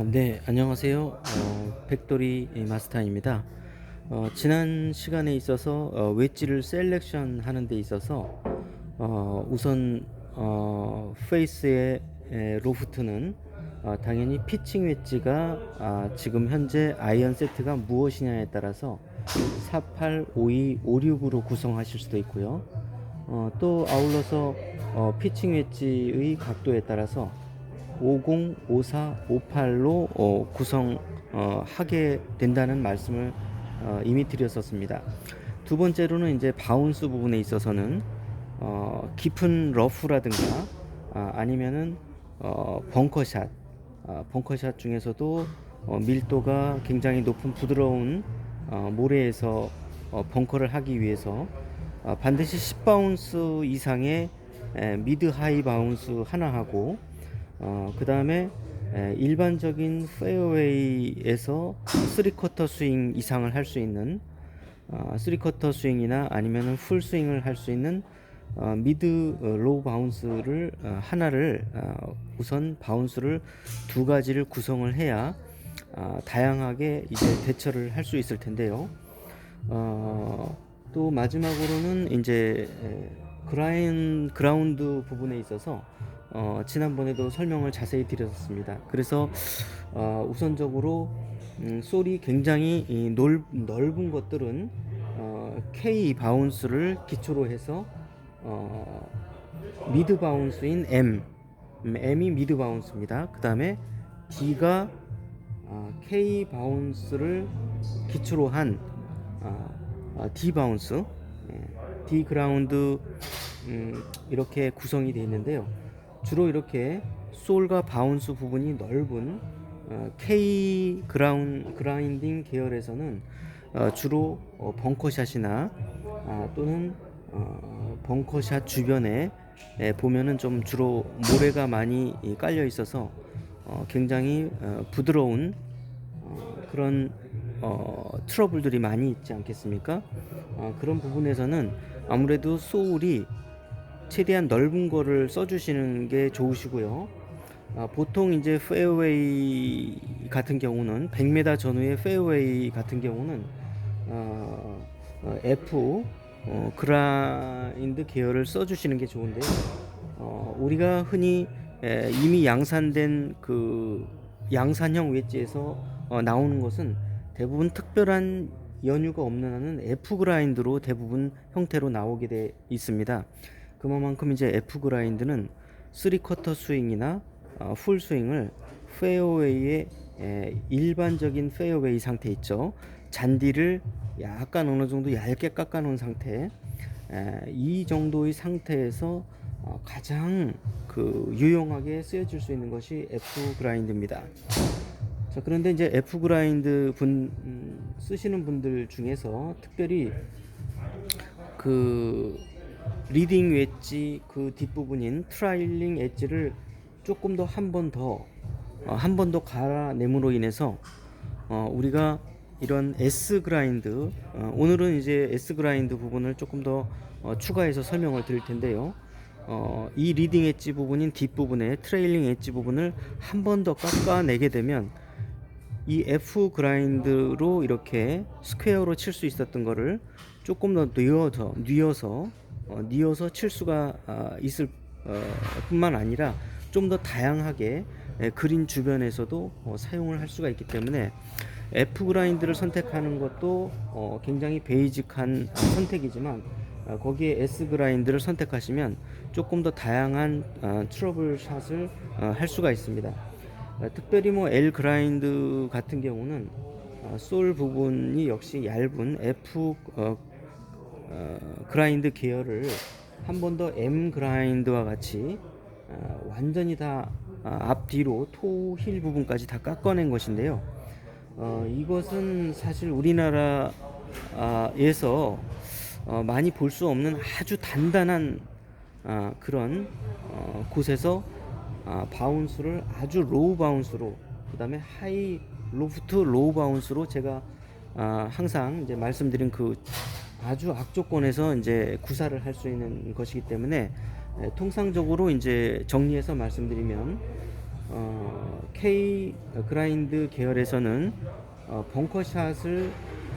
아, 네, 안녕하세요. 어, 백돌이 마스터입니다. 어, 지난 시간에 있어서 어, 웨지를 셀렉션 하는 데 있어서 어, 우선 어, 페이스의 에, 로프트는 어, 당연히 피칭 웨지가 아, 지금 현재 아이언 세트가 무엇이냐에 따라서 48, 52, 56으로 구성하실 수도 있고요. 어, 또 아울러서 어, 피칭 웨지의 각도에 따라서 50, 54, 58로 어, 구성하게 된다는 말씀을 어, 이미 드렸었습니다. 두 번째로는 이제 바운스 부분에 있어서는 어, 깊은 러프라든가 아, 아니면은 어, 벙커샷, 아, 벙커샷 중에서도 어, 밀도가 굉장히 높은 부드러운 어, 모래에서 어, 벙커를 하기 위해서 아, 반드시 10바운스 이상의 에, 미드 하이 바운스 하나 하고 어, 그 다음에 일반적인 페어웨이에서 3쿼터 스윙 이상을 할 수 있는 어, 3쿼터 스윙이나 아니면은 풀 스윙을 할 수 있는 어, 미드 어, 로우 바운스를 어, 하나를 어, 우선 바운스를 두 가지를 구성을 해야 아, 다양하게 이제 대처를 할 수 있을 텐데요. 어, 또 마지막으로는 이제 에, 그라인 그라운드 부분에 있어서 어, 지난번에도 설명을 자세히 드렸습니다. 그래서 어, 우선적으로 음, 솔이 굉장히 이 넓, 넓은 것들은 어, K 바운스를 기초로 해서 어, 미드 바운스인 M, 음, M이 미드 바운스입니다. 그 다음에 D가 아, K 바운스를 기초로 한 아, 아, D 바운스, 예, D 그라운드 음, 이렇게 구성이 되어 있는데요. 주로 이렇게 솔과 바운스 부분이 넓은 어, K 그라운 그라인딩 계열에서는 어, 주로 어, 벙커샷이나 아, 또는 어, 벙커샷 주변에 에, 보면은 좀 주로 모래가 많이 이, 깔려 있어서 어, 굉장히 어, 부드러운 어, 그런 어, 트러블들이 많이 있지 않겠습니까? 어, 그런 부분에서는 아무래도 소울이 최대한 넓은 거를 써주시는 게 좋으시고요. 아, 보통 이제 페어웨이 같은 경우는 100m 전후의 페어웨이 같은 경우는 어, 어, F 어, 그라인드 계열을 써주시는 게 좋은데요. 어, 우리가 흔히 에, 이미 양산된 그 양산형 웨지에서 어, 나오는 것은 대부분 특별한 연유가 없는 한은 F 그라인드로 대부분 형태로 나오게 돼 있습니다. 그만큼 이제 F 그라인드는 3쿼터 스윙이나 어, 풀 스윙을 페어웨이의 에, 일반적인 페어웨이 상태 있죠. 잔디를 약간 어느 정도 얇게 깎아 놓은 상태. 에, 이 정도의 상태에서 어, 가장 그 유용하게 쓰여질 수 있는 것이 F 그라인드입니다. 자 그런데 이제 F 그라인드 분 음, 쓰시는 분들 중에서 특별히 그 리딩 웨지 그 뒷부분인 트라일링 엣지를 조금 더 한 번 더 한 번더 갈아냄으로 인해서 어, 우리가 이런 S 그라인드 어, 오늘은 이제 S 그라인드 부분을 조금 더 어, 추가해서 설명을 드릴 텐데요. 어, 이 리딩 엣지 부분인 뒷부분에 트레일링 엣지 부분을 한 번 더 깎아내게 되면 이 F 그라인드로 이렇게 스퀘어로 칠 수 있었던 거를 조금 더 뉘어서 뉘어서 어, 뉘어서 칠 수가 아, 있을 어, 뿐만 아니라 좀 더 다양하게 에, 그린 주변에서도 어, 사용을 할 수가 있기 때문에 F 그라인드를 선택하는 것도 어, 굉장히 베이직한 선택이지만 어, 거기에 S 그라인드를 선택하시면 조금 더 다양한 어, 트러블 샷을 어, 할 수가 있습니다. 어, 특별히 뭐 L 그라인드 같은 경우는 어, 솔 부분이 역시 얇은 F 어, 어, 그라인드 계열을 한 번 더 M 그라인드와 같이 어, 완전히 다 아, 앞뒤로 토 힐 부분까지 다 깎아낸 것인데요. 어, 이것은 사실 우리나라에서 어, 많이 볼 수 없는 아주 단단한 아, 그런 어, 곳에서 아, 바운스를 아주 로우 바운스로 그 다음에 하이 로프트 로우 바운스로 제가 아, 항상 이제 말씀드린 그 아주 악조건에서 이제 구사를 할 수 있는 것이기 때문에 에, 통상적으로 이제 정리해서 말씀드리면 어, K 그라인드 계열에서는 어, 벙커샷을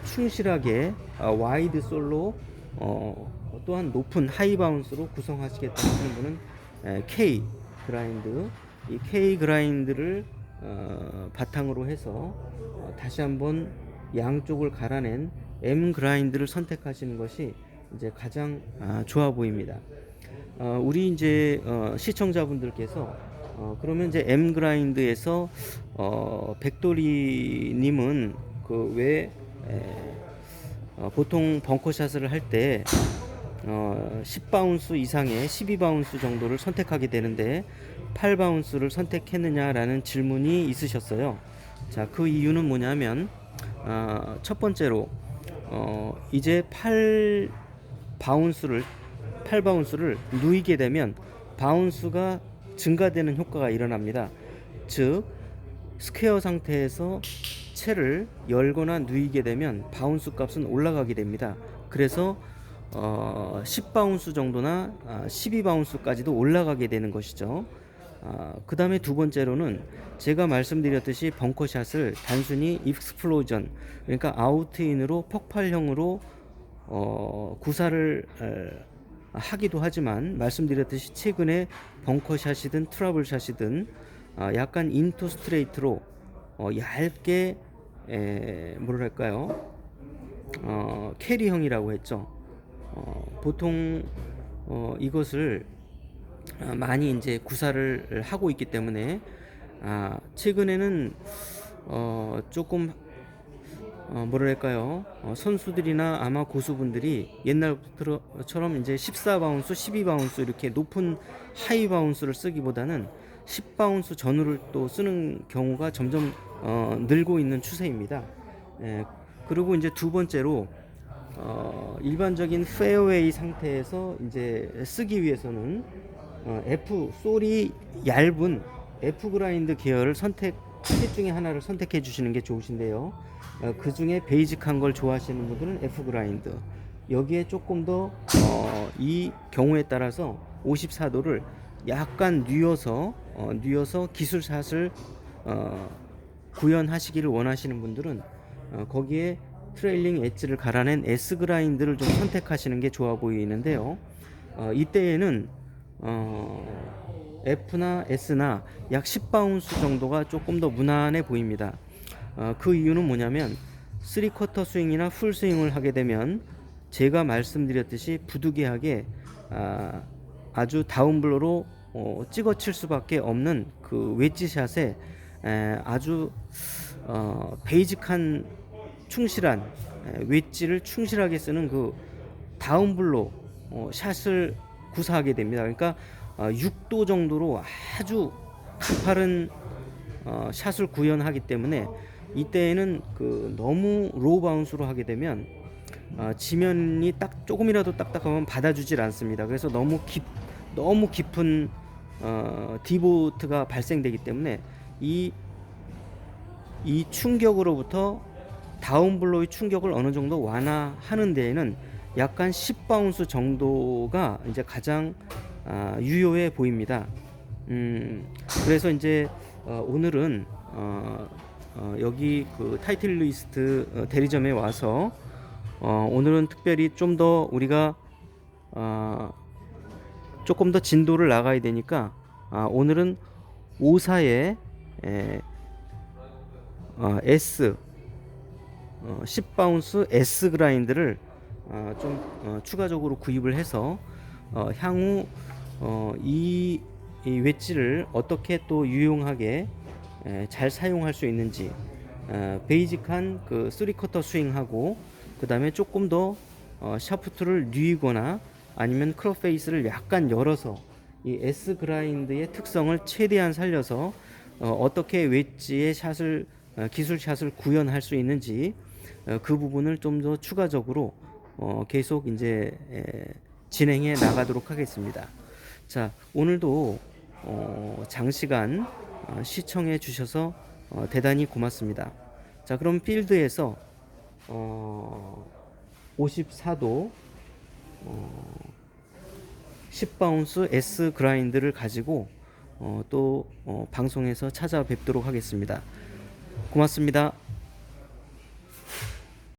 충실하게 어, 와이드 솔로 어, 또한 높은 하이 바운스로 구성하시겠다 하시는 분은 에, K 그라인드. 이 K 그라인드를 어, 바탕으로 해서 어, 다시 한번 양쪽을 갈아낸 M 그라인드를 선택하시는 것이 이제 가장 아, 좋아 보입니다. 어, 우리 이제 어, 시청자분들께서 어, 그러면 이제 M 그라인드에서 어, 백돌이님은 그왜 어, 보통 벙커샷을 할때 어, 10바운스 이상의 12바운스 정도를 선택하게 되는데 8바운스를 선택했느냐라는 질문이 있으셨어요. 자, 그 이유는 뭐냐면 어, 첫 번째로 어, 이제 8 바운스를 8 바운스를 누이게 되면 바운스가 증가되는 효과가 일어납니다. 즉 스퀘어 상태에서 채를 열거나 누이게 되면 바운스 값은 올라가게 됩니다. 그래서 어, 10바운스 정도나 아, 12바운스까지도 올라가게 되는 것이죠. 아, 그 다음에 두 번째로는 제가 말씀드렸듯이 벙커샷을 단순히 익스플로전 그러니까 아웃인으로 폭발형으로 어, 구사를 에, 하기도 하지만 말씀드렸듯이 최근에 벙커샷이든 트러블샷이든 아, 약간 인투 스트레이트로 어, 얇게 에, 뭐랄까요 어, 캐리형이라고 했죠. 어, 보통 어, 이것을 아, 많이 이제 구사를 하고 있기 때문에 아, 최근에는 어, 조금 어, 뭐랄까요 어, 선수들이나 아마 고수분들이 옛날처럼 이제 14바운스, 12바운스 이렇게 높은 하이 바운스를 쓰기보다는 10바운스 전후를 또 쓰는 경우가 점점 어, 늘고 있는 추세입니다. 예, 그리고 이제 두 번째로 어, 일반적인 페어웨이 상태에서 이제 쓰기 위해서는 어, F 솔이 얇은 F 그라인드 계열을 선택 셋 중에 하나를 선택해 주시는 게 좋으신데요. 어, 그 중에 베이직한 걸 좋아하시는 분들은 F 그라인드. 여기에 조금 더 이 경우에 따라서 54도를 약간 뉘어서 어, 뉘어서 기술샷을 어, 구현하시기를 원하시는 분들은 어, 거기에 트레일링 엣지를 갈아낸 S 그라인드를 좀 선택하시는 게 좋아 보이는데요. 어, 이때에는 어, F나 S나 약 10바운스 정도가 조금 더 무난해 보입니다. 어, 그 이유는 뭐냐면 3쿼터 스윙이나 풀 스윙을 하게 되면 제가 말씀드렸듯이 부득이하게 아, 아주 다운블로로 어, 찍어칠 수밖에 없는 그 웨지샷에 에, 아주 어, 베이직한 충실한 에, 웨지를 충실하게 쓰는 그 다운블로 어, 샷을 구사하게 됩니다. 그러니까 어, 6도 정도로 아주 가파른 어, 샷을 구현하기 때문에 이때에는 그 너무 로우 바운스로 하게 되면 어, 지면이 딱 조금이라도 딱딱하면 받아주질 않습니다. 그래서 너무 깊 너무 깊은 어, 디보트가 발생되기 때문에 이 이 충격으로부터 다운블로의 충격을 어느 정도 완화하는 데에는 약간 10바운스 정도가 이제 가장 아, 유효해 보입니다. 음, 그래서 이제 어, 오늘은 어, 어, 여기 그 타이틀 리스트 어, 대리점에 와서 어, 오늘은 특별히 좀 더 우리가 어, 조금 더 진도를 나가야 되니까 아, 오늘은 54에 에, 어, S 어, 10바운스 S 그라인드를 어, 좀 어, 추가적으로 구입을 해서 어, 향후 어, 이, 이 웨지를 어떻게 또 유용하게 에, 잘 사용할 수 있는지 어, 베이직한 그 3쿼터 스윙하고 그 다음에 조금 더 어, 샤프트를 뉘거나 아니면 크롭 페이스를 약간 열어서 이 S 그라인드의 특성을 최대한 살려서 어, 어떻게 웨지의 샷을 어, 기술 샷을 구현할 수 있는지 어, 그 부분을 좀 더 추가적으로 어, 계속 이제 에, 진행해 나가도록 하겠습니다. 자 오늘도 어, 장시간 어, 시청해 주셔서 어, 대단히 고맙습니다. 자 그럼 필드에서 어, 54도 어, 10바운스 S 그라인드를 가지고 어, 또 어, 방송에서 찾아뵙도록 하겠습니다. 고맙습니다.